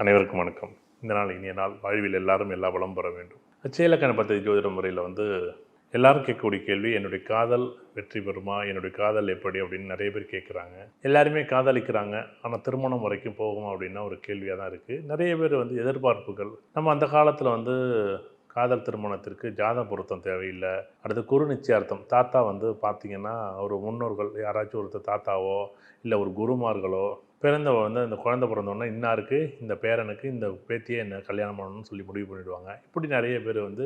அனைவருக்கும் வணக்கம். இந்த நாள் இனிய நாள். வாழ்வில் எல்லாரும் எல்லா வளம் பெற வேண்டும். அச்சயலக்கண பத்தி ஜோதிட முறையில் வந்து எல்லாரும் கேட்கக்கூடிய கேள்வி என்னுடைய காதல் வெற்றி பெறுமா? என்னுடைய காதல் எப்படி? அப்படின்னு நிறைய பேர் கேட்குறாங்க. எல்லாருமே காதலிக்கிறாங்க. ஆனால் திருமணம் வரைக்கும் போகுமா? அப்படின்னா ஒரு கேள்வியாக தான் இருக்குது நிறைய பேர் வந்து எதிர்பார்ப்புகள். நம்ம அந்த காலத்தில் வந்து காதல் திருமணத்திற்கு ஜாத பொருத்தம் தேவையில்லை. அடுத்து குரு நிச்சயார்த்தம். தாத்தா வந்து பார்த்திங்கன்னா ஒரு முன்னோர்கள் யாராச்சும் ஒருத்தர் தாத்தாவோ இல்லை ஒரு குருமார்களோ பிறந்த வந்து அந்த குழந்த பிறந்தோடனே இன்னாருக்கு இந்த பேரனுக்கு இந்த பேத்தியை என்ன கல்யாணம் பண்ணணும்னு சொல்லி முடிவு பண்ணிவிடுவாங்க இப்படி நிறைய பேர் வந்து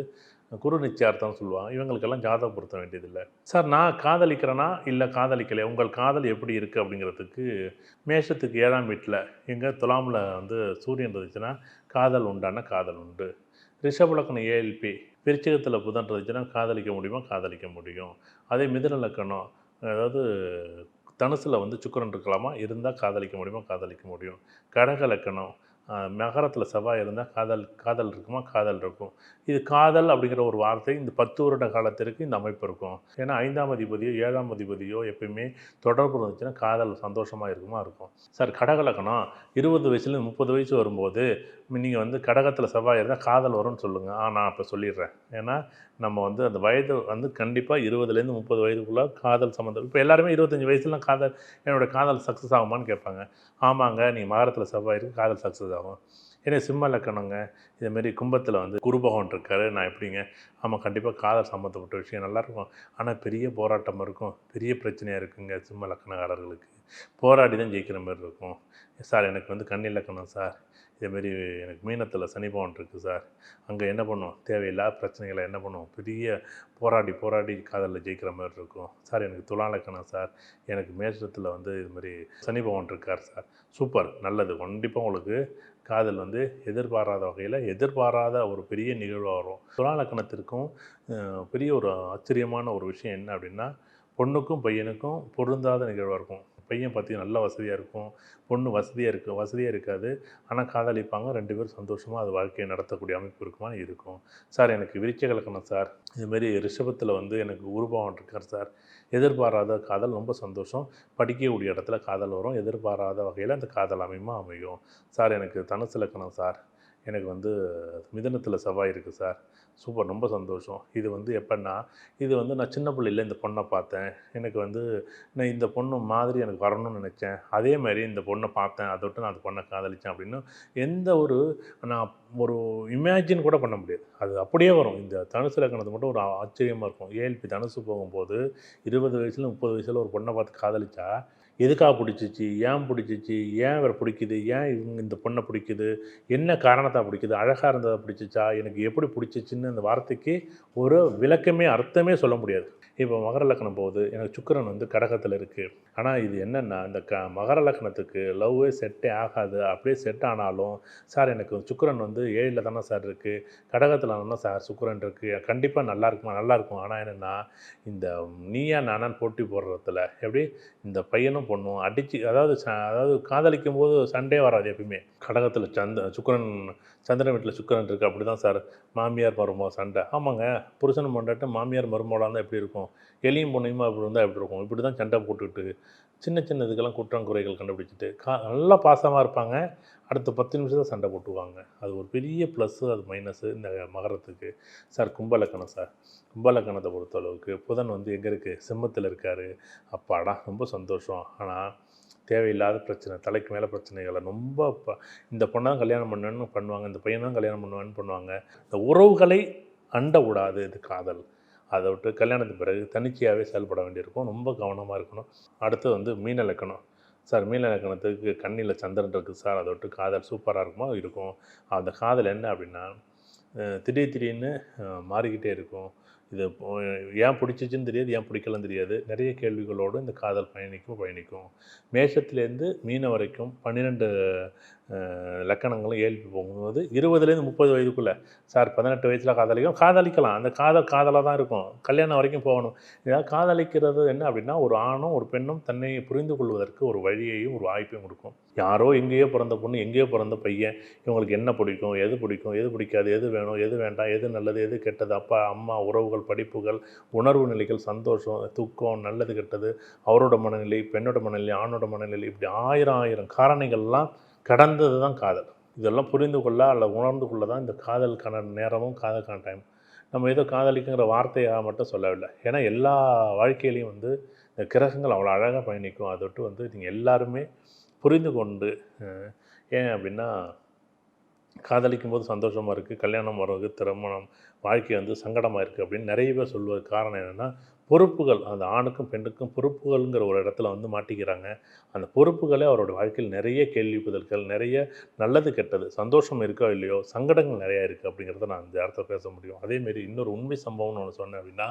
குரு நிச்சயார்த்தம் சொல்லுவாங்க. இவங்களுக்கெல்லாம் ஜாதக பொருத்த வேண்டியதில்லை. சார் நான் காதலிக்கிறேன்னா இல்லை காதலிக்கலை உங்கள் காதல் எப்படி இருக்குது அப்படிங்கிறதுக்கு மேஷத்துக்கு ஏழாம் வீட்டில் எங்கே துலாமில் வந்து சூரியன் இருந்துச்சுன்னா காதல் உண்டான காதல் உண்டு. ரிஷபலக்கணம் ஏஎல்பி விருச்சிகத்தில் புதன் இருந்துச்சுன்னா காதலிக்க முடியுமா? காதலிக்க முடியும். அதே மிதன லக்கணம் அதாவது தனுசில் வந்து சுக்கரன் இருக்கலாமா? இருந்தால் காதலிக்க முடியுமா? காதலிக்க முடியும். கடக லக்கணம் நகரத்தில் செவ்வாய் இருந்தால் காதல் காதல் இருக்குமா? காதல் இருக்கும். இது காதல் அப்படிங்கிற ஒரு வார்த்தை இந்த பத்து வருட காலத்திற்கு இந்த அமைப்பு இருக்கும். ஏன்னா ஐந்தாம் அதிபதியோ ஏழாம் அதிபதியோ எப்பயுமே தொடர்பு இருந்துச்சுன்னா காதல் சந்தோஷமாக இருக்குமா? இருக்கும். சார் கடகலக்கணம். இருபது வயசுலேருந்து முப்பது வயசு வரும்போது நீங்கள் வந்து கடகத்தில் செவ்வாய் இருந்தால் காதல் வரும்னு சொல்லுங்கள் ஆ நான் இப்போ சொல்லிடுறேன். ஏன்னா நம்ம வந்து அந்த வயது வந்து கண்டிப்பாக இருபதுலேருந்து முப்பது வயதுக்குள்ளே காதல் சம்மந்தம் இப்போ எல்லாருமே இருபத்தஞ்சி வயசுலாம் காதல் என்னோட காதல் சக்ஸஸ் ஆகுமான்னு கேட்பாங்க. ஆமாங்க நீ மகரத்தில் செவ்வாய் இருக்குது காதல் சக்ஸஸ் ஆகும் ஏன்னா சிம்ம லக்கணங்க இதேமாரி கும்பத்தில் வந்து குரு இருக்காரு நான் எப்படிங்க? ஆமாம் கண்டிப்பாக காதல் சம்மந்தப்பட்ட விஷயம் நல்லாயிருக்கும். ஆனால் பெரிய போராட்டம் இருக்கும். பெரிய பிரச்சனையாக இருக்குங்க சிம்ம லக்கணக்காரர்களுக்கு போராடி தான் ஜெயிக்கிற மாதிரி இருக்கும். சார் எனக்கு வந்து கன்னி சார். இதேமாரி எனக்கு மீனத்தில் சனி பவன் இருக்குது சார். அங்கே என்ன பண்ணும் தேவையில்லாத பிரச்சனைகளை என்ன பண்ணும் பெரிய போராடி போராடி காதலில் ஜெயிக்கிற மாதிரி இருக்கும். சார் எனக்கு துலாலக்கணும் சார். எனக்கு மேஷத்தில் வந்து இது மாதிரி சனி பவன் இருக்கார் சார். சூப்பர் நல்லது. கண்டிப்பாக உங்களுக்கு காதல் வந்து எதிர்பாராத வகையில் எதிர்பாராத ஒரு பெரிய நிகழ்வாக வரும். துலாலக்கணத்திற்கும் பெரிய ஒரு ஆச்சரியமான ஒரு விஷயம் என்ன அப்படின்னா பொண்ணுக்கும் பையனுக்கும் பொருந்தாத நிகழ்வாக இருக்கும். பையன் பார்த்தீங்கன்னா நல்ல வசதியாக இருக்கும். பொண்ணு வசதியாக இருக்கும் வசதியாக இருக்காது. ஆனால் காதலிப்பாங்க. ரெண்டு பேரும் சந்தோஷமாக அது வாழ்க்கையை நடத்தக்கூடிய அமைப்பு இருக்குமா இருக்கும். சார் எனக்கு விரிச்ச கலக்கணும் சார். இதுமாரி ரிஷபத்தில் வந்து எனக்கு உருபவன் இருக்கார் சார். எதிர்பாராத காதல் ரொம்ப சந்தோஷம். படிக்கக்கூடிய இடத்துல காதல் வரும். எதிர்பாராத வகையில் அந்த காதல் அமையமாக அமையும். சார் எனக்கு தனுசு இலக்கணம் சார். எனக்கு வந்து மிதனத்தில் செவ்வாய் இருக்குது சார். சூப்பர். ரொம்ப சந்தோஷம். இது வந்து எப்படின்னா இது வந்து நான் சின்ன பிள்ளையில இந்த பொண்ணை பார்த்தேன். எனக்கு வந்து நான் இந்த பொண்ணு மாதிரி எனக்கு வரணும்னு நினச்சேன். அதே மாதிரி இந்த பொண்ணை பார்த்தேன். அதை விட்டு நான் அந்த பொண்ணை காதலித்தேன் அப்படின்னு எந்த ஒரு நான் ஒரு இமேஜின் கூட பண்ண முடியாது. அது அப்படியே வரும். இந்த தனுசு இலக்கணத்து மட்டும் ஒரு ஆச்சரியமாக இருக்கும். ஏஎல்பி தனுசு போகும்போது இருபது வயசுல முப்பது வயசில் ஒரு பொண்ணை பார்த்து காதலிச்சா எதுக்காக பிடிச்சிச்சு? ஏன் பிடிச்சிச்சு? ஏன் இவரை பிடிக்குது? ஏன் இவங்க இந்த பொண்ணை பிடிக்குது? என்ன காரணத்தை பிடிக்குது? அழகாக இருந்ததை பிடிச்சிச்சா? எனக்கு எப்படி பிடிச்சிச்சின்னு அந்த வார்த்தைக்கு ஒரு விளக்கமே அர்த்தமே சொல்ல முடியாது. இப்போ மகர லக்னம் போகுது. எனக்கு சுக்கிரன் வந்து கடகத்தில் இருக்குது ஆனால் இது என்னென்னா இந்த க மகர லக்னத்துக்கு லவ்வே செட்டே ஆகாது. அப்படியே செட் ஆனாலும் சார் எனக்கு சுக்கிரன் வந்து ஏழில் தானே சார் இருக்குது கடகத்தில் தானே சார் சுக்கரன் இருக்குது கண்டிப்பாக நல்லா இருக்குமா? நல்லா இருக்கும். ஆனால் என்னென்னா இந்த நீயா நானான்னு போட்டி போடுறதுல எப்படி இந்த பையனும் பண்ணும். அடித்து அதாவது ச அதாவது காதலிக்கும் போது சண்டே வராது எப்பயுமே. கடகத்தில் சந்த சுக்கிரன் சந்திரன் வீட்டில் சுக்கிரன் இருக்குது அப்படி தான் சார். மாமியார் மருமோ சண்டை. ஆமாங்க. புருஷன் பொண்டாட்டு மாமியார் மருமோளாக இருந்தால் எப்படி இருக்கும்? எலியும் பொண்ணையுமா அப்படி இருந்தால் எப்படி இருக்கும்? இப்படி தான் சண்டை போட்டுக்கிட்டு சின்ன சின்ன இதுக்கெல்லாம் குற்றம் குறைகள் கண்டுபிடிச்சிட்டு கா நல்லா பாசமாக இருப்பாங்க. அடுத்த பத்து நிமிஷத்தில் தான் சண்டை போட்டுவாங்க அது ஒரு பெரிய ப்ளஸ்ஸு அது மைனஸு இந்த மகரத்துக்கு. Sir கும்பலக்கணம் sir. கும்பலக்கணத்தை பொறுத்தளவுக்கு புதன் வந்து எங்கே இருக்குது சிம்மத்தில் இருக்கார். அப்பாடா ரொம்ப சந்தோஷம். ஆனால் தேவையில்லாத பிரச்சனை தலைக்கு மேலே பிரச்சனைகளை ரொம்ப ப- இந்த பொண்ணை கல்யாணம் பண்ணுவேன்னு பண்ணுவாங்க இந்த பையனும் கல்யாணம் பண்ணுவேன்னு பண்ணுவாங்க. இந்த உறவுகளை அண்ட விடாது இது காதல். அதை விட்டு கல்யாணத்துக்கு பிறகு தனிச்சையாகவே செயல்பட வேண்டியிருக்கும். ரொம்ப கவனமாக இருக்கணும். அடுத்து வந்து மீன இலக்கணம் சார் மீன இலக்கணத்துக்கு கண்ணில் சந்திரன் இருக்குது சார் அதை விட்டு காதல் சூப்பராக இருக்குமா? இருக்கும். அந்த காதல் என்ன அப்படின்னா திடீர் திடீர்னு மாறிக்கிட்டே இருக்கும். இது ஏன் பிடிச்சிச்சின்னு தெரியாது ஏன் பிடிக்கலன்னு தெரியாது. நிறைய கேள்விகளோடு இந்த காதல் பயணிக்கும் பயணிக்கும். மேஷத்துலேருந்து மீன வரைக்கும் பன்னிரெண்டு லக்கணங்களும் ஏழ்பி போகும்போது இருபதுலேருந்து முப்பது வயதுக்குள்ளே சார் பதினெட்டு வயசில் காதலிக்கும் காதலிக்கலாம். அந்த காதல் காதலாக தான் இருக்கும். கல்யாணம் வரைக்கும் போகணும். இதாவது காதலிக்கிறது என்ன அப்படின்னா ஒரு ஆணும் ஒரு பெண்ணும் தன்னை புரிந்து கொள்வதற்கு ஒரு வழியையும் ஒரு வாய்ப்பையும் கொடுக்கும். யாரோ எங்கேயோ பிறந்த பொண்ணு எங்கேயோ பிறந்த பையன் இவங்களுக்கு என்ன பிடிக்கும் எது பிடிக்கும் எது பிடிக்காது எது வேணும் எது வேண்டாம் எது நல்லது எது கெட்டது அப்பா அம்மா உறவுகள் படிப்புகள் உணர்வு நிலைகள் சந்தோஷம் துக்கம் நல்லது கெட்டது அவரோட மனநிலை பெண்ணோட மனநிலை ஆணோட மனநிலை இப்படி ஆயிரம் ஆயிரம் காரணிகள்லாம் கடந்தது தான் காதல். இதெல்லாம் புரிந்து கொள்ள அல்ல உணர்ந்து கொள்ள தான் இந்த காதலுக்கான நேரமும் காதலுக்கான டைம் நம்ம ஏதோ காதலிக்குங்கிற வார்த்தையாக மட்டும் சொல்லவில்லை. ஏன்னா எல்லா வாழ்க்கையிலையும் வந்து இந்த கிரகங்கள் அவ்வளோ அழகாக பயணிக்கும். அதை விட்டு வந்து நீங்கள் எல்லாருமே புரிந்து கொண்டு ஏன் அப்படின்னா காதலிக்கும் போது சந்தோஷமாக இருக்குது கல்யாணம் வரவுக்கு திருமணம் வாழ்க்கை வந்து சங்கடமாக இருக்குது அப்படின்னு நிறைய பேர் சொல்வதற்கு காரணம் என்னென்னா பொறுப்புகள் அந்த ஆணுக்கும் பெண்ணுக்கும் பொறுப்புகள்ங்கிற ஒரு இடத்துல வந்து மாட்டிக்கிறாங்க. அந்த பொறுப்புகளே அவரோட வாழ்க்கையில் நிறைய கேள்வி பதில்கள் நிறைய நல்லது கெட்டது சந்தோஷம் இருக்கோ இல்லையோ சங்கடங்கள் நிறையா இருக்குது அப்படிங்கிறத நான் இந்த இடத்துல பேச முடியும். அதேமாரி இன்னொரு உண்மை சம்பவம்னு ஒன்று சொன்னேன் அப்படின்னா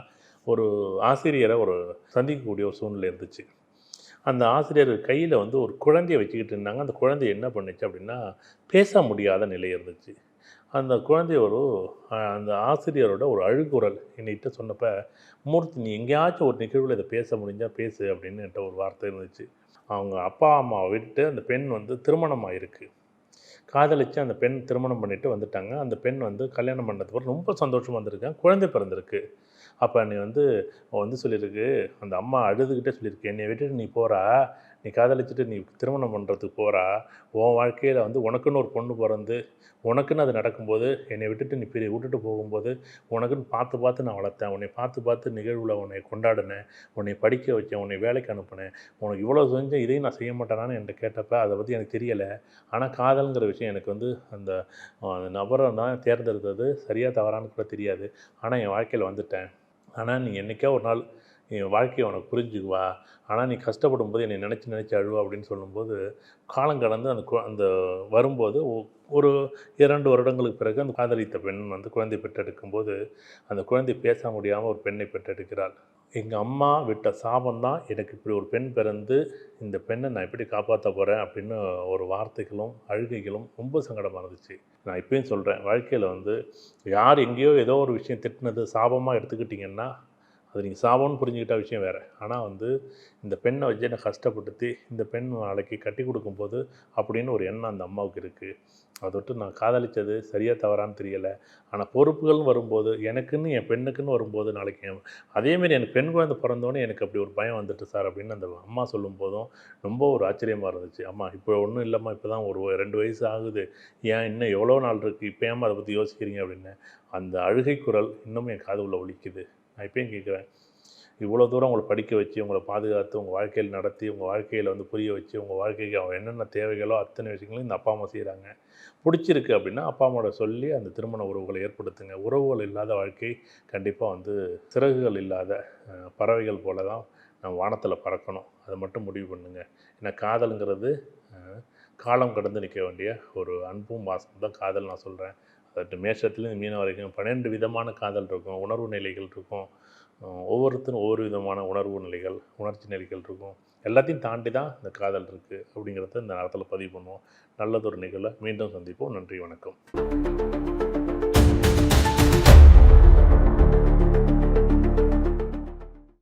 ஒரு ஆசிரியரை ஒரு சந்திக்கக்கூடிய ஒரு சூழ்நிலை இருந்துச்சு. அந்த ஆசிரியர் கையில் வந்து ஒரு குழந்தைய வச்சுக்கிட்டு இருந்தாங்க. அந்த குழந்தை என்ன பண்ணுச்சு அப்படின்னா பேச முடியாத நிலை இருந்துச்சு. அந்த குழந்தை ஒரு அந்த ஆசிரியரோட ஒரு அழுகுரல். என்கிட்ட சொன்னப்போ மூர்த்தி நீ எங்கேயாச்சும் ஒரு நிகழ்வில் இதை பேச முடிஞ்சால் பேசு அப்படின்னு என்கிட்ட ஒரு வார்த்தை இருந்துச்சு. அவங்க அப்பா அம்மாவை விட்டு அந்த பெண் வந்து திருமணம் ஆயிருக்கு காதலிச்சு அந்த பெண் திருமணம் பண்ணிட்டு வந்துட்டாங்க. அந்த பெண் வந்து கல்யாணம் பண்ணதுக்கு ரொம்ப சந்தோஷமாக வந்திருக்கேன் குழந்தை பிறந்திருக்கு. அப்போ நீ வந்து வந்து சொல்லியிருக்கு அந்த அம்மா அழுதுகிட்டே சொல்லியிருக்கு. என்னை விட்டுட்டு நீ போகிறா நீ காதலிச்சுட்டு நீ திருமணம் பண்ணுறதுக்கு போகிறா உன் வாழ்க்கையில் வந்து உனக்குன்னு ஒரு பொண்ணு பிறந்து உனக்குன்னு அது நடக்கும்போது என்னை விட்டுட்டு நீ பெரிய விட்டுட்டு போகும்போது உனக்குன்னு பார்த்து பார்த்து நான் வளர்த்தேன். உன்னை பார்த்து பார்த்து நிகழ்வில் உன்னை கொண்டாடினேன். உன்னை படிக்க வச்சேன் உன்னை வேலைக்கு அனுப்பினேன். உனக்கு இவ்வளோ செஞ்சேன் இதையும் நான் செய்ய மாட்டேனான்னு என்கிட்ட கேட்டப்ப அதை பற்றி எனக்கு தெரியலை. ஆனால் காதல்ங்கிற விஷயம் எனக்கு வந்து அந்த அந்த நபரை தான் தேர்ந்தெடுத்தது. சரியாக தவறான்னு கூட தெரியாது. ஆனால் என் வாழ்க்கையில் வந்துட்டேன். ஆனால் நீ என்றைக்கோ ஒரு நாள் என் வாழ்க்கையை உனக்கு புரிஞ்சுக்குவா. ஆனால் நீ கஷ்டப்படும் போது என்னை நினச்சி நினச்சி அழுவா அப்படின்னு சொல்லும்போது காலம் கடந்து அந்த கு- அந்த வரும்போது ஒ- ஒரு இரண்டு வருடங்களுக்கு பிறகு அந்த காதலித்த பெண் வந்து குழந்தை பெற்றெடுக்கும்போது அந்த குழந்தை பேச முடியாமல் ஒரு பெண்ணை பெற்றெடுக்கிறாள். எங்கள் அம்மா விட்ட சாபம் தான் எனக்கு இப்படி ஒரு பெண் பிறந்து இந்த பெண்ணை நான் எப்படி காப்பாற்ற போகிறேன் அப்படின்னு ஒரு வார்த்தைகளும் அழுகைகளும் ரொம்ப சங்கடமாக இருந்துச்சு. நான் இப்பயும் சொல்கிறேன் வாழ்க்கையில் வந்து யார் எங்கேயோ ஏதோ ஒரு விஷயம் திட்டினது சாபமாக எடுத்துக்கிட்டிங்கன்னா அது நீங்கள் சாபம்னு புரிஞ்சுக்கிட்ட விஷயம் வேறு. ஆனால் வந்து இந்த பெண்ணை வச்சு என்னை கஷ்டப்படுத்தி இந்த பெண் நாளைக்கு கட்டி கொடுக்கும்போது அப்படின்னு ஒரு எண்ணம் அந்த அம்மாவுக்கு இருக்குது அதை விட்டு நான் காதலித்தது சரியாக தவறான்னு தெரியலை. ஆனால் பொறுப்புகள்னு வரும்போது எனக்குன்னு என் பெண்ணுக்குன்னு வரும்போது நாளைக்கு என் அதேமாரி எனக்கு பெண் குழந்தை பிறந்தோடனே எனக்கு அப்படி ஒரு பயம் வந்துட்டு சார் அப்படின்னு அந்த அம்மா சொல்லும் போதும் ரொம்ப ஒரு ஆச்சரியமாக இருந்துச்சு. அம்மா இப்போ ஒன்றும் இல்லைம்மா இப்போ தான் ஒரு ரெண்டு வயசு ஆகுது. ஏன் இன்னும் எவ்வளோ நாள் இருக்குது இப்போ ஏம்மா அதை பற்றி யோசிக்கிறீங்க அப்படின்னு. அந்த அழுகை குரல் இன்னும் என் காது உள்ள நான் இப்பயும் கேட்குறேன். இவ்வளோ தூரம் உங்களை படிக்க வச்சு உங்களை பாதுகாத்து உங்கள் வாழ்க்கையில் நடத்தி உங்கள் வாழ்க்கையில் வந்து புரிய வச்சு உங்கள் வாழ்க்கைக்கு அவங்க என்னென்ன தேவைகளோ அத்தனை விஷயங்களும் இந்த அப்பா அம்மா செய்கிறாங்க பிடிச்சிருக்கு அப்படின்னா அப்பா அம்மாவோட சொல்லி அந்த திருமண உறவுகளை ஏற்படுத்துங்க. உறவுகள் இல்லாத வாழ்க்கை கண்டிப்பாக வந்து சிறகுகள் இல்லாத பறவைகள் போல தான் நம்ம வானத்தில் பறக்கணும். அதை மட்டும் முடிவு பண்ணுங்கள் ஏன்னா காதலுங்கிறது காலம் கடந்து நிற்க வேண்டிய ஒரு அன்பும் பாசமும் தான் காதல் நான் சொல்கிறேன் அதாவது மேஷத்துலேருந்து மீனம் வரைக்கும் பன்னெண்டு விதமான காதல் இருக்கும் உணர்வு நிலைகள் இருக்கும். ஒவ்வொருத்தரும் ஒவ்வொரு விதமான உணர்வு நிலைகள் உணர்ச்சி நிலைகள் இருக்கும். எல்லாத்தையும் தாண்டி தான் இந்த காதல் இருக்குது அப்படிங்கிறத இந்த நேரத்தில் பதிவு பண்ணுவோம். நல்லதொரு நிகழ்வை மீண்டும் சந்திப்போம். நன்றி வணக்கம்.